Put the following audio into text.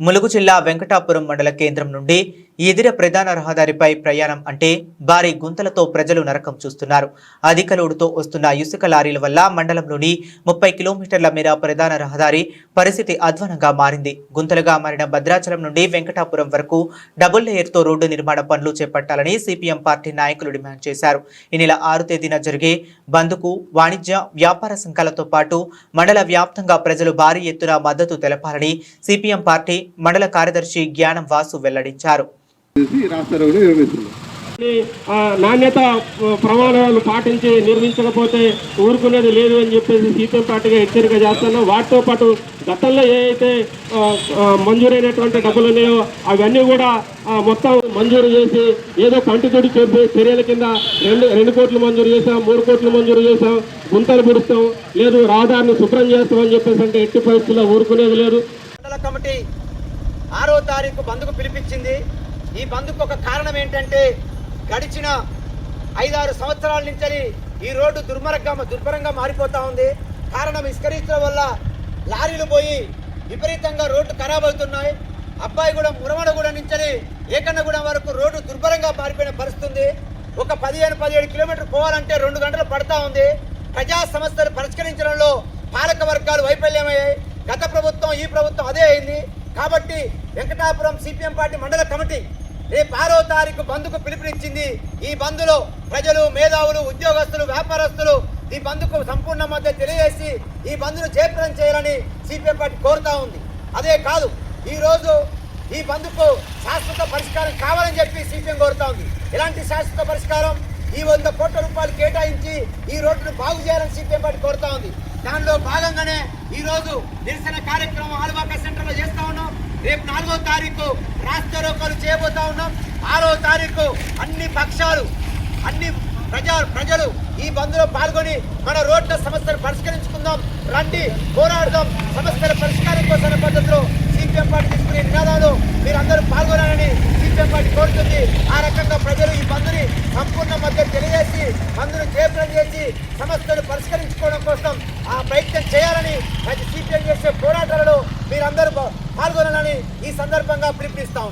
ములుగు జిల్లా వెంకటాపురం మండల కేంద్రం నుండి ఎదిర ప్రధాన రహదారిపై ప్రయాణం అంటే భారీ గుంతలతో ప్రజలు నరకం చూస్తున్నారు. అధిక లోడుతో వస్తున్న ఇసుక లారీల వల్ల మండలంలోని ముప్పై కిలోమీటర్ల మేర ప్రధాన రహదారి పరిస్థితి అధ్వానంగా మారింది. గుంతలుగా మారిన భద్రాచలం నుండి వెంకటాపురం వరకు డబుల్ లేయర్తో రోడ్డు నిర్మాణ పనులు చేపట్టాలని సిపిఎం పార్టీ నాయకులు డిమాండ్ చేశారు. ఈ నెల ఆరు తేదీన జరిగే బంద్కు వాణిజ్య వ్యాపార సంఘాలతో పాటు మండల వ్యాప్తంగా ప్రజలు భారీ ఎత్తున మద్దతు తెలపాలని సిపిఎం పార్టీ మండల కార్యదర్శి జ్ఞానం వాసు వెల్లడించారు. చేసి రాష్ట్ర రోడ్డు నిర్మిస్తున్నాం ఈ, ఆ, నాణ్యత ప్రమాణాలు పాటించి నిర్మించకపోతే ఊరుకునేది లేదు అని చెప్పేసి సిపిఎం పార్టీగా హెచ్చరిక చేస్తున్నాం. వాటితో పాటు గతంలో ఏ అయితే ఆ, ఆ, మంజూరైనటువంటి డబ్బులు ఉన్నాయో అవన్నీ కూడా మొత్తం మంజూరు చేసి ఏదో కంటితోడి చెప్పి చర్యల కింద రెండు రెండు కోట్లు మంజూరు చేసాం మూడు కోట్లు మంజూరు చేసాం గుంతలు పుడుస్తాం లేదు రహదారిని శుభ్రం చేస్తామని చెప్పేసి అంటే ఎట్టి పరిస్థితుల్లో ఊరుకునేది లేదు. కమిటీ ఆరో తారీఖు బంద్కు పిలిపించింది. ఈ బంద్కు ఒక కారణం ఏంటంటే గడిచిన ఐదారు సంవత్సరాల నుంచి ఈ రోడ్డు దుర్మరంగా దుర్భరంగా మారిపోతూ ఉంది. కారణం ఇస్కరీస్తుల వల్ల లారీలు పోయి విపరీతంగా రోడ్డు ఖరాబ్ అవుతున్నాయి. అబ్బాయిగూడెం మురమడగూడెం నుంచి ఏకన్నగూడెం వరకు రోడ్డు దుర్భరంగా మారిపోయిన పరిస్థితుంది. ఒక పదిహేను పదిహేడు కిలోమీటర్లు పోవాలంటే రెండు గంటలు పడతా ఉంది. ప్రజా సమస్యలు పరిష్కరించడంలో పాలక వర్గాలు వైఫల్యం వెంకటాపురం సిపిఎం పార్టీ మండల కమిటీ రేపు ఆరో తారీఖు బంద్కు పిలుపునిచ్చింది. ఈ బంద్లో ప్రజలు మేధావులు ఉద్యోగస్తులు వ్యాపారస్తులు ఈ బంద్కు సంపూర్ణ మద్దతు తెలియజేసి ఈ బంద్ను జయప్రదం చేయాలని సిపిఎం పార్టీ కోరుతా ఉంది. అదే కాదు ఈరోజు ఈ బంద్కు శాశ్వత పరిష్కారం కావాలని చెప్పి సిపిఎం కోరుతా ఉంది. ఎలాంటి శాశ్వత పరిష్కారం? ఈ వంద కోట్ల రూపాయలు కేటాయించి ఈ రోడ్డును బాగు చేయాలని సిపిఎం పార్టీ కోరుతా ఉంది. దానిలో భాగంగానే ఈ రోజు నిరసన కార్యక్రమం ఆల్వాక సెంటర్లో చేస్తా ఉన్నాం. రేపు నాలుగో తారీఖు రాష్ట్ర రోకలు చేయబోతా ఉన్నాం. ఆరో తారీఖు అన్ని పక్షాలు అన్ని ప్రజా ప్రజలు ఈ బంద్లో పాల్గొని మన రోడ్ల సమస్యలు పరిష్కరించుకుందాం. రండి పోరాడదాం. సమస్యల పరిష్కారం కోసం పద్ధతిలో సిపిఎం పార్టీ తీసుకునే నినాదాలు మీరందరూ పాల్గొనాలని సిపిఎం పార్టీ కోరుతుంది. ఆ రకంగా ప్రజలు ఈ బంద్ని సంపూర్ణ మద్దతు తెలియజేసి బంద్ను జయప్రదం చేసి సమస్యలు పరిష్కరించి కోసం ఆ ప్రయత్నం చేయాలని మంచి సిపిఎం చేసే పోరాటాలలో మీరందరూ పాల్గొనాలని ఈ సందర్భంగా పిలుపునిస్తా